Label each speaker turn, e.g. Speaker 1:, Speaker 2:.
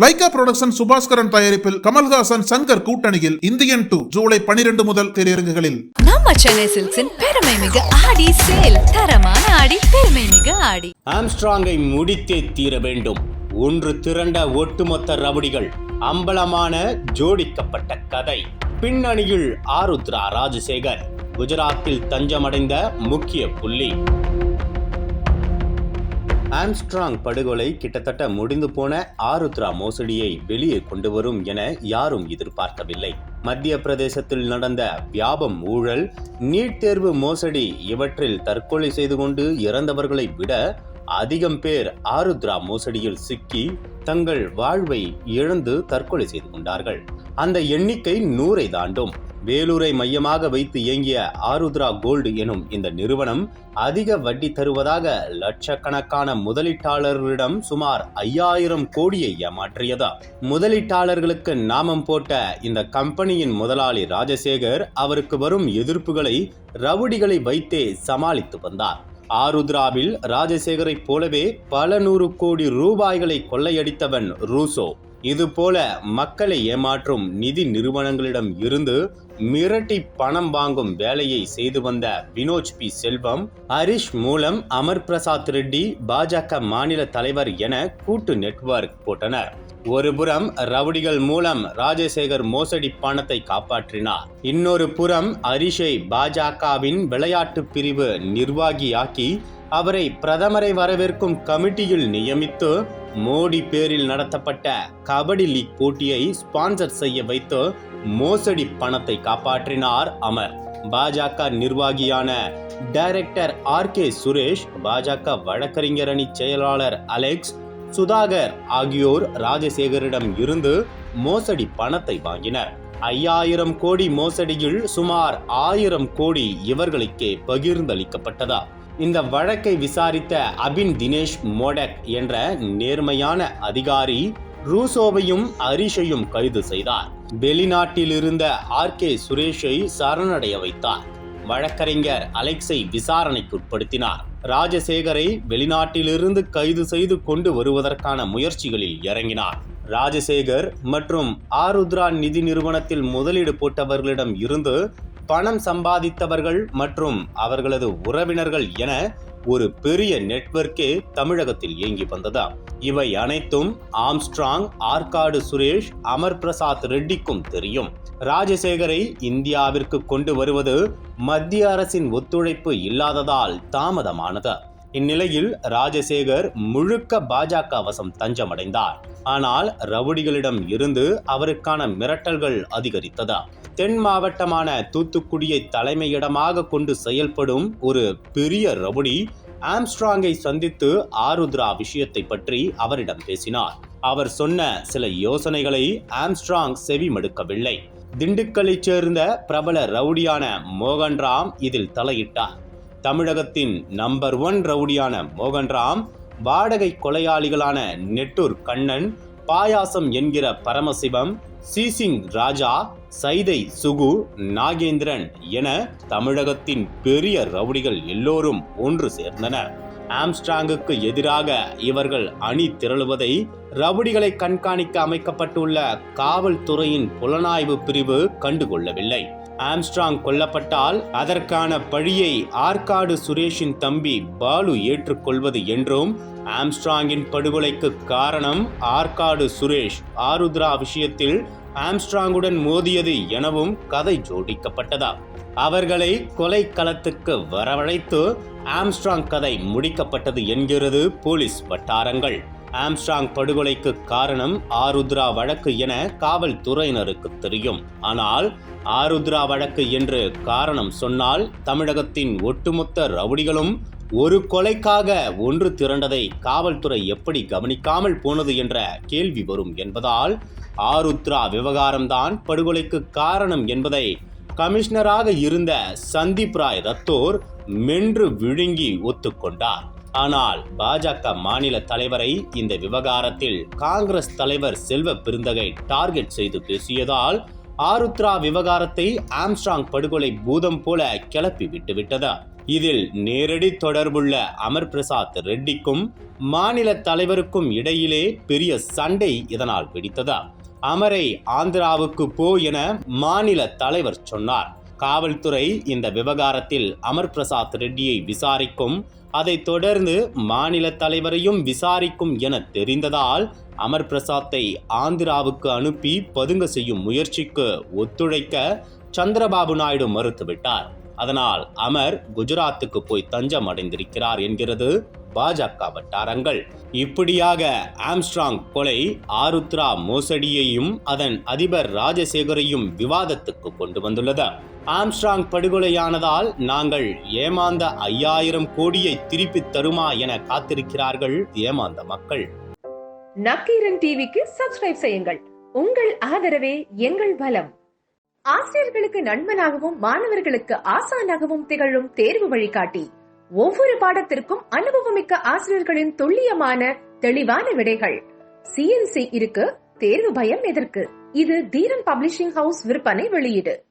Speaker 1: Lyca production Subaskaran தயாரிப்பில் கமல்ஹாசன் சங்கர் கூட்டணியில் Indian two July பனிரெண்டு முதல் திரையரங்குகளில்.
Speaker 2: நம்ம சென்னை சில்க்ஸின் பெருமை மிகு ஆடி சேல் தரமான ஆடி பெருமை மிகு ஆடி.
Speaker 3: ஆம்ஸ்ட்ராங்கை முடித்தே தீர வேண்டும். ஒன்று திரண்ட ஒட்டுமொத்த ரவுடிகள் அம்பலமான ஜோடிக்கப்பட்ட கதை. பின்னணியில் ஆருத்ரா ராஜசேகர். குஜராத்தில் தஞ்சமடைந்த முக்கிய புள்ளி. ஆம்ஸ்ட்ராங் படுகொலை கிட்டத்தட்ட முடிந்து போன ஆருத்ரா மோசடியை வெளியே கொண்டு வரும் என யாரும் எதிர்பார்க்கவில்லை. மத்திய பிரதேசத்தில் நடந்த வியாபம் ஊழல் நீட் தேர்வு மோசடி இவற்றில் தற்கொலை செய்து கொண்டு இறந்தவர்களை விட அதிகம் பேர் ஆருத்ரா மோசடியில் சிக்கி தங்கள் வாழ்வை இழந்து தற்கொலை செய்து கொண்டார்கள். அந்த எண்ணிக்கை நூறை தாண்டும். வேலூரை மையமாக வைத்து இயங்கிய ஆருத்ரா கோல்டு எனும் இந்த நிறுவனம் அதிக வட்டி தருவதாக லட்சக்கணக்கான முதலீட்டாளர்களிடம் சுமார் ஐயாயிரம் கோடியை ஏமாற்றியதா. முதலீட்டாளர்களுக்கு நாமம் போட்ட இந்த கம்பெனியின் முதலாளி ராஜசேகர் அவருக்கு வரும் எதிர்ப்புகளை ரவுடிகளை வைத்தே சமாளித்து வந்தார். ஆருத்ராவில் ராஜசேகரைப் போலவே பல நூறு கோடி ரூபாய்களை கொள்ளையடித்தவன் ரூசோ. இதுபோல மக்களை ஏமாற்றும் நிதி நிறுவனங்களிடம் இருந்து மிரட்டி பணம் வாங்கும் வேலையை செய்து வந்த வினோஜ் பி. செல்வம் ஹரிஷ் மூலம் அமர் பிரசாத் ரெட்டி பாஜக மாநில தலைவர் என கூட்டு நெட்வொர்க் போட்டனர். ஒருபுறம் ரவுடிகள் மூலம் ராஜசேகர் மோசடி பணத்தை காப்பாற்றினார். இன்னொரு புறம் ஹரிஷை பாஜகவின் விளையாட்டு பிரிவு நிர்வாகியாக்கி அவரை பிரதமரை வரவேற்கும் கமிட்டியில் நியமித்து மோடி பேரில் நடத்தப்பட்ட கபடி லீக் போட்டியை ஸ்பான்சர் செய்ய வைத்து மோசடி பணத்தை காப்பாற்றினார் அமர். பாஜக நிர்வாகியான டைரக்டர் ஆர் கே சுரேஷ் பாஜக வழக்கறிஞர் அணி செயலாளர் அலெக்ஸ் சுதாகர் ஆகியோர் ராஜசேகரிடம் இருந்து மோசடி பணத்தை வாங்கினர். ஐயாயிரம் கோடி மோசடியில் சுமார் ஆயிரம் கோடி இவர்களுக்கே பகிர்ந்தளிக்கப்பட்டதா? இந்த வழக்கை விசாரித்த அபின் தினேஷ் மோடக் என்ற நேர்மையான அதிகாரி ரூசோவையும் ஹரிஷையும் கைது செய்தார். வெளிநாட்டில் இருந்த ஆர். கே. சுரேஷை சரணடைய வைத்தார். வழக்கறிஞர் அலெக்ஸை விசாரணைக்கு உட்படுத்தினார் ராஜசேகரை வெளிநாட்டிலிருந்து கைது செய்து கொண்டு வருவதற்கான முயற்சிகளில் இறங்கினார். ராஜசேகர் மற்றும் ஆருத்ரா நிதி நிறுவனத்தில் முதலீடு போட்டவர்களிடம் இருந்து பணம் சம்பாதித்தவர்கள் மற்றும் அவர்களது உறவினர்கள் என ஒரு பெரிய நெட்வொர்க்கே தமிழகத்தில் இயங்கி வந்ததா? இவை அனைத்தும் ஆம்ஸ்ட்ராங் ஆர்காடு சுரேஷ் அமர் பிரசாத் ரெட்டிக்கும் தெரியும். ராஜசேகரை இந்தியாவிற்கு கொண்டு வருவது மத்திய அரசின் ஒத்துழைப்பு இல்லாததால் தாமதமானது. இந்நிலையில் ராஜசேகர் முழுக்க பாஜக வசம் தஞ்சமடைந்தார். ஆனால் ரவுடிகளிடம் இருந்து அவருக்கான மிரட்டல்கள் அதிகரித்ததா? தென் மாவட்டமான தூத்துக்குடியை தலைமையிடமாக கொண்டு செயல்படும் ஒரு பெரிய ரவுடி ஆம்ஸ்ட்ராங்கை சந்தித்து ஆருத்ரா விஷயத்தை பற்றி அவரிடம் பேசினார். அவர் சொன்ன சில யோசனைகளை ஆம்ஸ்ட்ராங் செவிமடுக்கவில்லை. திண்டுக்கல்லைச் சேர்ந்த பிரபல ரவுடியான மோகன்ராம் இதில் தலையிட்டார். தமிழகத்தின் நம்பர் ஒன் ரவுடியான மோகன்ராம் வாடகை கொலையாளிகளான நெட்டூர் கண்ணன் பாயாசம் என்கிற பரமசிவம் சீசிங் ராஜா சைதை சுகு நாகேந்திரன் என தமிழகத்தின் பெரிய ரவுடிகள் எல்லோரும் ஒன்று சேர்ந்தனர். ஆம்ஸ்ட்ராங்குக்கு எதிராக இவர்கள் அணி திரளுவதை ரவுடிகளை கண்காணிக்க அமைக்கப்பட்டுள்ள காவல்துறையின் புலனாய்வு பிரிவு கண்டுகொள்ளவில்லை. ஆம்ஸ்ட்ராங் கொல்லப்பட்டால் அதற்கான பழியை ஆற்காடு சுரேஷின் தம்பி பாலு ஏற்றுக்கொள்வது என்றும் ஆம்ஸ்ட்ராங்கின் படுகொலைக்கு காரணம் ஆற்காடு சுரேஷ். ஆருத்ரா விஷயத்தில் ஆம்ஸ்ட்ராங்குடன் மோதியது எனவும் கதை ஜோடிக்கப்பட்டதா. அவர்களை கொலை களத்துக்கு வரவழைத்து ஆம்ஸ்ட்ராங் கதை முடிக்கப்பட்டது என்கிறது போலீஸ் வட்டாரங்கள். ஆம்ஸ்ட்ராங் படுகொலைக்கு காரணம் ஆருத்ரா வழக்கு என காவல்துறையினருக்கு தெரியும். ஆனால் ஆருத்ரா வழக்கு என்று காரணம் சொன்னால் தமிழகத்தின் ஒட்டுமொத்த ரவுடிகளும் ஒரு கொலைக்காக ஒன்று திரண்டதை காவல்துறை எப்படி கவனிக்காமல் போனது என்ற கேள்வி வரும் என்பதால் ஆருத்ரா விவகாரம்தான் படுகொலைக்கு காரணம் என்பதை கமிஷனராக இருந்த சந்தீப் ராய் ரத்தோர் மென்று விழுங்கி ஒத்துக்கொண்டார். ஆனால் பாஜக மாநில தலைவரை இந்த விவகாரத்தில் காங்கிரஸ் தலைவர் செல்வ பெருந்தகை டார்கெட் செய்து பேசியதால் ஆருத்ரா விவகாரத்தை ஆம்ஸ்ட்ராங் படுகொலை பூதம் போல கிளப்பி விட்டுவிட்டது. இதில் நேரடி தொடர்புள்ள அமர் பிரசாத் ரெட்டிக்கும் மாநில தலைவருக்கும் இடையிலே பெரிய சண்டை இதனால் வெடித்ததா. அமரை ஆந்திராவுக்கு போ என மாநில தலைவர் சொன்னார். காவல்துறை இந்த விவகாரத்தில் அமர் பிரசாத் ரெட்டியை விசாரிக்கும் அதைத் தொடர்ந்து மாநில தலைவரையும் விசாரிக்கும் என தெரிந்ததால் அமர் பிரசாத்தை ஆந்திராவுக்கு அனுப்பி பதுங்க செய்யும் முயற்சிக்கு ஒத்துழைக்க சந்திரபாபு நாயுடு மறுத்துவிட்டார். அதனால் அமர் குஜராத்துக்கு போய் தஞ்சம் அடைந்திருக்கிறார் என்கிறது பாஜக வட்டாரங்கள். இப்படியாக ஆம்ஸ்ட்ராங் கொலை ஆருத்ரா மோசடியையும் அதன் அதிபர் ராஜசேகரையும் விவாதத்துக்கு கொண்டு வந்துள்ளது. ஆம்ஸ்ட்ராங் படுகொலையானதால் நாங்கள் ஏமாந்த ஐயாயிரம் கோடியை திருப்பித் தருமா என காத்திருக்கிறார்கள் ஏமாந்த மக்கள்.
Speaker 4: நக்கீரன் டிவிக்கு சப்ஸ்கிரைப் செய்யுங்கள். உங்கள் ஆதரவே எங்கள் பலம் ஆசிரியர்களுக்கு நண்பனாகவும் மாணவர்களுக்கு ஆசானாகவும் திகழும் தேர்வு வழிகாட்டி. ஒவ்வொரு பாடத்திற்கும் அனுபவமிக்க ஆசிரியர்களின் துல்லியமான தெளிவான விடைகள். சிஎன்சி இருக்கு தேர்வு பயம் எதற்கு? இது தீரன் பப்ளிஷிங் ஹவுஸ் விற்பனை வெளியீடு.